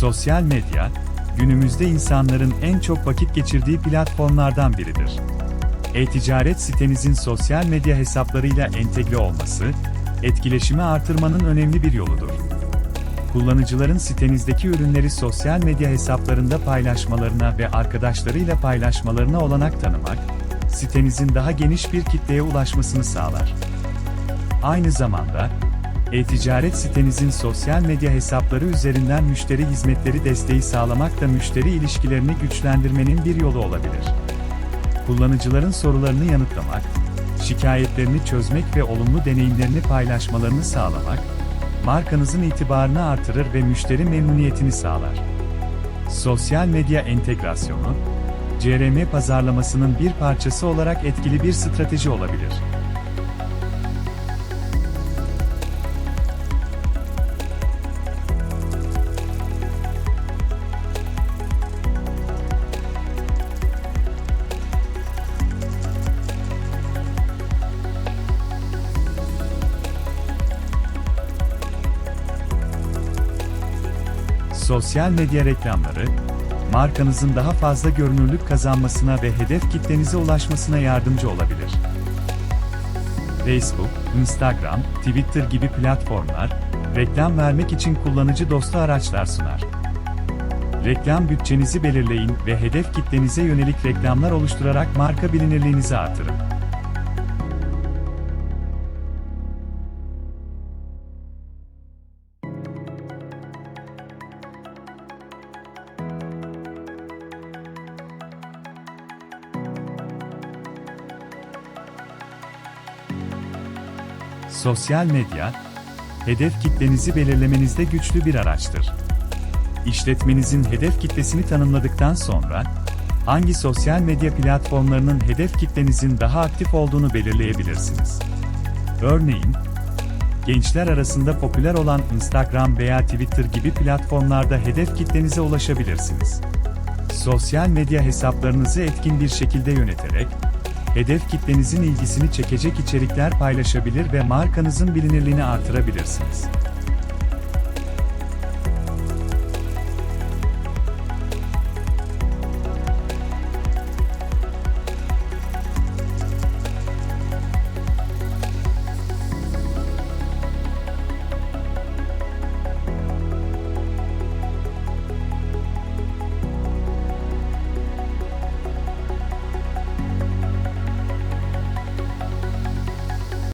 Sosyal medya, günümüzde insanların en çok vakit geçirdiği platformlardan biridir. E-ticaret sitenizin sosyal medya hesaplarıyla entegre olması, etkileşimi artırmanın önemli bir yoludur. Kullanıcıların sitenizdeki ürünleri sosyal medya hesaplarında paylaşmalarına ve arkadaşlarıyla paylaşmalarına olanak tanımak, sitenizin daha geniş bir kitleye ulaşmasını sağlar. Aynı zamanda, e-ticaret sitenizin sosyal medya hesapları üzerinden müşteri hizmetleri desteği sağlamak da müşteri ilişkilerini güçlendirmenin bir yolu olabilir. Kullanıcıların sorularını yanıtlamak, şikayetlerini çözmek ve olumlu deneyimlerini paylaşmalarını sağlamak, markanızın itibarını artırır ve müşteri memnuniyetini sağlar. Sosyal medya entegrasyonu, CRM pazarlamasının bir parçası olarak etkili bir strateji olabilir. Sosyal medya reklamları, markanızın daha fazla görünürlük kazanmasına ve hedef kitlenize ulaşmasına yardımcı olabilir. Facebook, Instagram, Twitter gibi platformlar, reklam vermek için kullanıcı dostu araçlar sunar. Reklam bütçenizi belirleyin ve hedef kitlenize yönelik reklamlar oluşturarak marka bilinirliğinizi artırın. Sosyal medya, hedef kitlenizi belirlemenizde güçlü bir araçtır. İşletmenizin hedef kitlesini tanımladıktan sonra, hangi sosyal medya platformlarının hedef kitlenizin daha aktif olduğunu belirleyebilirsiniz. Örneğin, gençler arasında popüler olan Instagram veya Twitter gibi platformlarda hedef kitlenize ulaşabilirsiniz. Sosyal medya hesaplarınızı etkin bir şekilde yöneterek, hedef kitlenizin ilgisini çekecek içerikler paylaşabilir ve markanızın bilinirliğini artırabilirsiniz.